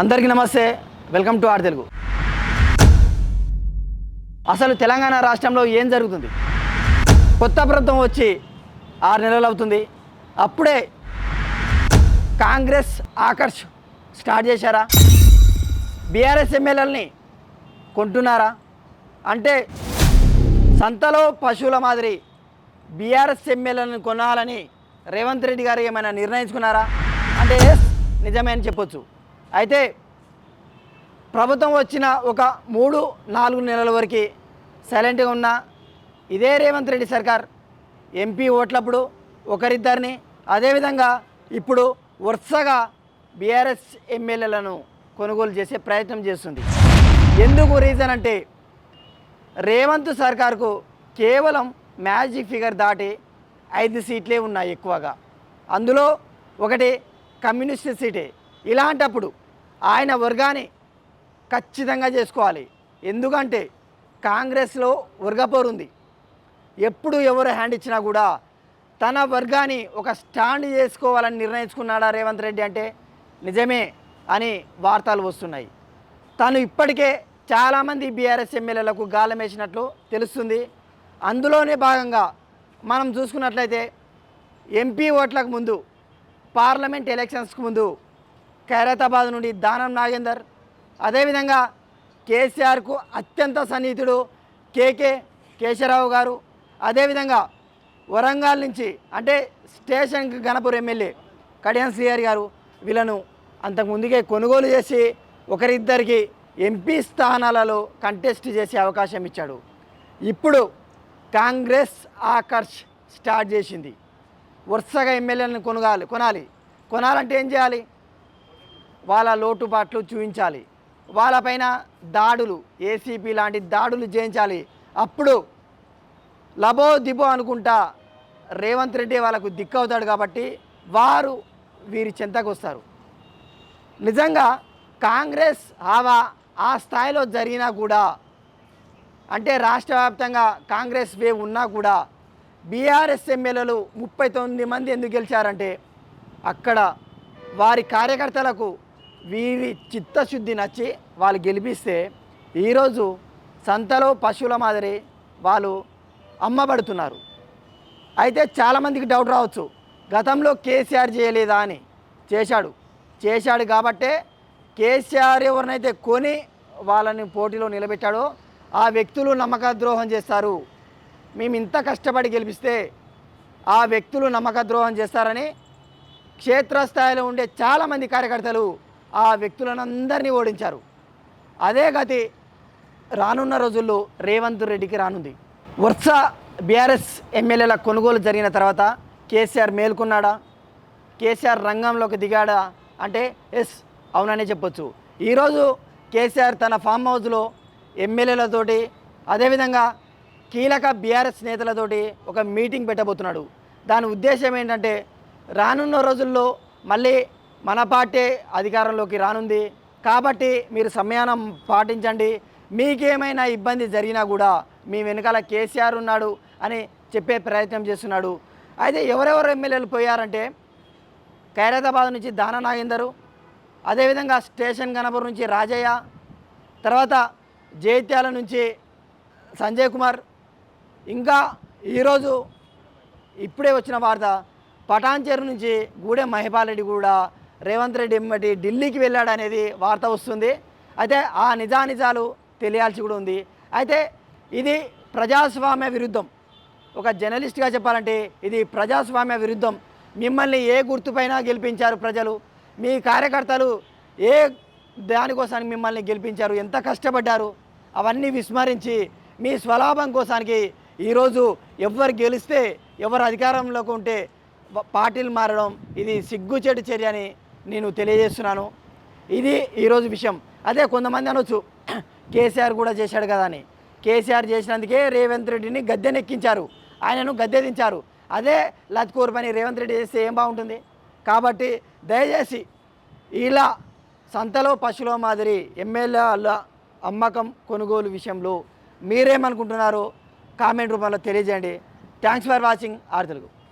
అందరికీ నమస్తే. Welcome to R Telugu. అసలు తెలంగాణ రాష్ట్రంలో ఏం జరుగుతుంది? కొత్త ప్రభుత్వం వచ్చి ఆరు నెలలు అవుతుంది. అప్పుడే కాంగ్రెస్ ఆకర్ష్ స్టార్ట్ చేశారా? బీఆర్ఎస్ ఎమ్మెల్యేలని కొంటున్నారా? అంటే సంతలో పశువుల మాదిరి బీఆర్ఎస్ ఎమ్మెల్యేలను కొనాలని రేవంత్ రెడ్డి గారు ఏమైనా నిర్ణయించుకున్నారా? అంటే నిజమే అని చెప్పొచ్చు. అయితే ప్రభుత్వం వచ్చిన ఒక మూడు నాలుగు నెలల వరకు సైలెంట్గా ఉన్న ఇదే రేవంత్ రెడ్డి సర్కార్ ఎంపీ ఓట్లప్పుడు ఒకరిద్దరిని అదేవిధంగా ఇప్పుడు వరుసగా బీఆర్ఎస్ ఎమ్మెల్యేలను కొనుగోలు చేసే ప్రయత్నం చేస్తుంది. ఎందుకు రీజన్ అంటే రేవంత్ సర్కార్కు కేవలం మ్యాజిక్ ఫిగర్ దాటి ఐదు సీట్లే ఉన్నాయి ఎక్కువగా. అందులో ఒకటి కమ్యూనిస్ట్ సీటే. ఇలాంటప్పుడు ఆయన వర్గాన్ని ఖచ్చితంగా చేసుకోవాలి. ఎందుకంటే కాంగ్రెస్లో వర్గపోరు ఉంది. ఎప్పుడు ఎవరు హ్యాండ్ ఇచ్చినా కూడా తన వర్గాన్ని ఒక స్టాండ్ చేసుకోవాలని నిర్ణయించుకున్నాడా రేవంత్ రెడ్డి అంటే నిజమే అని వార్తలు వస్తున్నాయి. తను ఇప్పటికే చాలామంది బీఆర్ఎస్ ఎమ్మెల్యేలకు గాలం వేసినట్లు తెలుస్తుంది. అందులోనే భాగంగా మనం చూసుకున్నట్లయితే ఎంపీ ఓట్లకు ముందు పార్లమెంట్ ఎలక్షన్స్కు ముందు ఖైరతాబాద్ నుండి దానం నాగేందర్. అదేవిధంగా కేసీఆర్కు అత్యంత సన్నిహితుడు కేకే కేశవరావు గారు. అదేవిధంగా వరంగల్ నుంచి అంటే స్టేషన్ గణపూర్ ఎమ్మెల్యే కడియం శ్రీహరి గారు వీళ్ళను అంతకుముందుకే కొనుగోలు చేసి ఒకరిద్దరికి ఎంపీ స్థానాలలో కంటెస్ట్ చేసే అవకాశం ఇచ్చాడు. ఇప్పుడు కాంగ్రెస్ ఆకర్ష్ స్టార్ట్ చేసింది. వరుసగా ఎమ్మెల్యేలను కొనగాలి కొనాలి. కొనాలంటే ఏం చేయాలి? వాళ్ళ లోటుపాట్లు చూపించాలి. వాళ్ళపైన దాడులు ఏసీపీ లాంటి దాడులు చేయించాలి. అప్పుడు లబో దిబో అనుకుంటా రేవంత్ రెడ్డి వాళ్ళకు దిక్కవుతాడు కాబట్టి వారు వీరి చెంతకు వస్తారు. నిజంగా కాంగ్రెస్ హావా ఆ స్థాయిలో జరిగినా కూడా అంటే రాష్ట్ర వ్యాప్తంగా కాంగ్రెస్ వేవ్ ఉన్నా కూడా బీఆర్ఎస్ ఎమ్మెల్యేలు ముప్పై తొమ్మిది మంది ఎందుకు గెలిచారంటే అక్కడ వారి కార్యకర్తలకు వీరి చిత్తశుద్ధి నచ్చి వాళ్ళు గెలిపిస్తే ఈరోజు సంతలో పశువుల మాదిరి వాళ్ళు అమ్మబడుతున్నారు. అయితే చాలామందికి డౌట్ రావచ్చు గతంలో కేసీఆర్ చేయలేదా అని. చేశాడు. చేశాడు కాబట్టే కేసీఆర్ ఎవరినైతే కొని వాళ్ళని పోటీలో నిలబెట్టాడో ఆ వ్యక్తులు నమ్మక ద్రోహం చేస్తారు. మేము ఇంత కష్టపడి గెలిపిస్తే ఆ వ్యక్తులు నమ్మక ద్రోహం చేస్తారని క్షేత్రస్థాయిలో ఉండే చాలామంది కార్యకర్తలు ఆ వ్యక్తులను అందరినీ ఓడించారు. అదే గతి రానున్న రోజుల్లో రేవంత్ రెడ్డికి రానుంది. వరుస బీఆర్ఎస్ ఎమ్మెల్యేల కొనుగోలు జరిగిన తర్వాత కేసీఆర్ మేల్కొన్నాడా? కేసీఆర్ రంగంలోకి దిగాడా? అంటే ఎస్ అవుననే చెప్పొచ్చు. ఈరోజు కేసీఆర్ తన ఫామ్ హౌస్లో ఎమ్మెల్యేలతోటి అదేవిధంగా కీలక బీఆర్ఎస్ నేతలతోటి ఒక మీటింగ్ పెట్టబోతున్నాడు. దాని ఉద్దేశం ఏంటంటే రానున్న రోజుల్లో మళ్ళీ మన పార్టీ అధికారంలోకి రానుంది. కాబట్టి మీరు సమయానం పాటించండి. మీకేమైనా ఇబ్బంది జరిగినా కూడా మీ వెనకాల కేసీఆర్ ఉన్నాడు అని చెప్పే ప్రయత్నం చేస్తున్నాడు. అయితే ఎవరెవరు ఎమ్మెల్యేలు పోయారంటే ఖైరతాబాద్ నుంచి దాన నాగేందరు అదేవిధంగా స్టేషన్ గణపూర్ నుంచి రాజయ్య తర్వాత జైత్యాల నుంచి సంజయ్ కుమార్ ఇంకా ఈరోజు ఇప్పుడే వచ్చిన వార్త పటాన్చేరు నుంచి గూడెం మహిపాల్ రెడ్డి కూడా రేవంత్ రెడ్డి ఎమ్మటి ఢిల్లీకి వెళ్ళాడు అనేది వార్త వస్తుంది. అయితే ఆ నిజానిజాలు తెలియాల్సి కూడా ఉంది. అయితే ఇది ప్రజాస్వామ్య విరుద్ధం. ఒక జర్నలిస్ట్గా చెప్పాలంటే ఇది ప్రజాస్వామ్య విరుద్ధం. మిమ్మల్ని ఏ గుర్తుపైన గెలిపించారు ప్రజలు? మీ కార్యకర్తలు ఏ దానికోసానికి మిమ్మల్ని గెలిపించారు? ఎంత కష్టపడ్డారు? అవన్నీ విస్మరించి మీ స్వలాభం కోసానికి ఈరోజు ఎవరు గెలిస్తే ఎవరు అధికారంలోకి ఉంటే పార్టీలు మారడం ఇది సిగ్గుచేటు చర్య అని నేను తెలియజేస్తున్నాను. ఇది ఈరోజు విషయం. అదే కొంతమంది అనొచ్చు కేసీఆర్ కూడా చేశాడు కదా అని. కేసీఆర్ చేసినందుకే రేవంత్ రెడ్డిని గద్దెనెక్కించారు. ఆయనను గద్దె దించారు. అదే లత్కూర్ పని రేవంత్ రెడ్డి చేస్తే ఏం బాగుంటుంది? కాబట్టి దయచేసి ఇలా సంతలో పశువుల మాదిరి ఎమ్మెల్యేల అమ్మకం కొనుగోలు విషయంలో మీరేమనుకుంటున్నారో? కామెంట్ రూపంలో తెలియజేయండి. Thanks for watching. R Telugu.